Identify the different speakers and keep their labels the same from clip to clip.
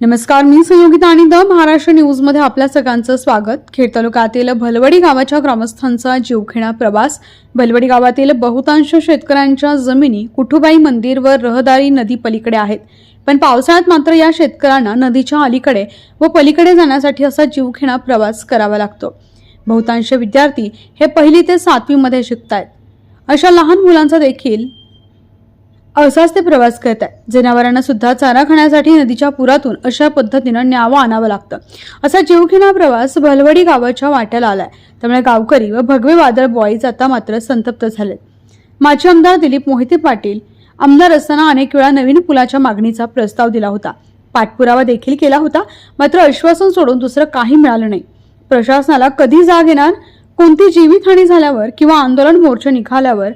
Speaker 1: नमस्कार मी संयोगिता आणि द महाराष्ट्र न्यूजमध्ये आपल्या सगळ्यांचं स्वागत. खेड तालुक्यातील भलवडी गावाच्या ग्रामस्थांचा जीवघेणा प्रवास. भलवडी गावातील बहुतांश शेतकऱ्यांच्या जमिनी कुठुबाई मंदिर व रहदारी नदी पलीकडे आहेत. पण पावसाळ्यात मात्र या शेतकऱ्यांना नदीच्या अलीकडे व पलीकडे जाण्यासाठी असा जीवघेणा प्रवास करावा लागतो. बहुतांश विद्यार्थी हे पहिली ते सातवीमध्ये शिकत आहेत अशा लहान मुलांचा देखील असाच ते प्रवास करत आहेत जनावरांना सुद्धा चारा खाण्यासाठी नदीच्या पुरातून अशा पद्धतीनं न्यावं आणावं लागतं. असा जीवघेणा प्रवास भलवडी गावाच्या वाट्याला आलाय. त्यामुळे गावकरी व भगवे वादळ बॉईज आता मात्र संतप्त झाले. माजी आमदार दिलीप मोहिते पाटील आमदार असताना अनेक वेळा नवीन पुलाच्या मागणीचा प्रस्ताव दिला होता. पाठपुरावा देखील केला होता. मात्र आश्वासन सोडून दुसरं काही मिळालं नाही. प्रशासनाला कधी जाग येणार? कोणती जीवितहानी झाल्यावर किंवा आंदोलन मोर्चे निघाल्यावर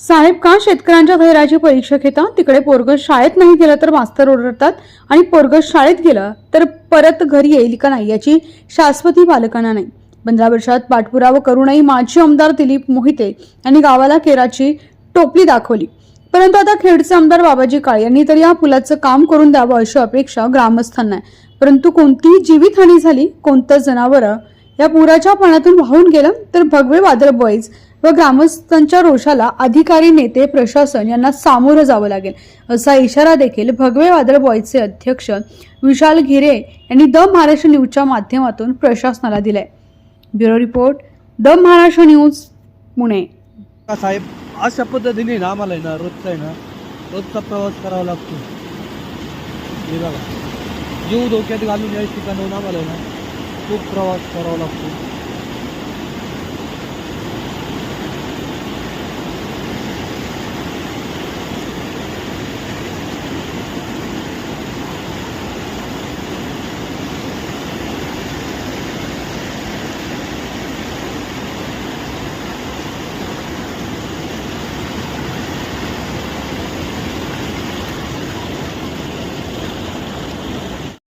Speaker 1: साहेब का शेतकऱ्यांच्या धैर्याची परीक्षा घेता? तिकडे पोरग शाळेत नाही गेलं तर मास्तर ओरडतात आणि पोरग शाळेत गेलं तर परत घरी येईल का नाही याची शाश्वती पालकांना नाही. पंधरा वर्षात पाठपुरावा करूनही माजी आमदार दिलीप मोहिते यांनी गावाला केराची टोपली दाखवली. परंतु आता खेडचे आमदार बाबाजी काळे यांनी तर या पुलाचं काम करून द्यावं अशी अपेक्षा ग्रामस्थांना आहे. परंतु कोणतीही जीवितहानी झाली कोणतं जनावरं या पुराच्या पाण्यातून वाहून गेलं तर भगवे वादळ बॉईज व ग्रामस्थांच्या रोषाला अधिकारी नेते प्रशासन यांना सामोरं जावं लागेल असा इशारा देखील भगवे वादळ बॉईजचे अध्यक्ष विशाल घिरे यांनी द महाराष्ट्र न्यूजच्या माध्यमातून प्रशासनाला दिलाय. Bureau report the Maharashtra news Pune.
Speaker 2: साहेब अशा पद्धतीने ना आम्हाला आहे ना रोजचा आहे ना रोजचा प्रवास करावा लागतो. हे बघा. जीव धोक्यात घालून या ठिकाणाहून आम्हाला आहे ना खूप प्रवास करावा लागतो.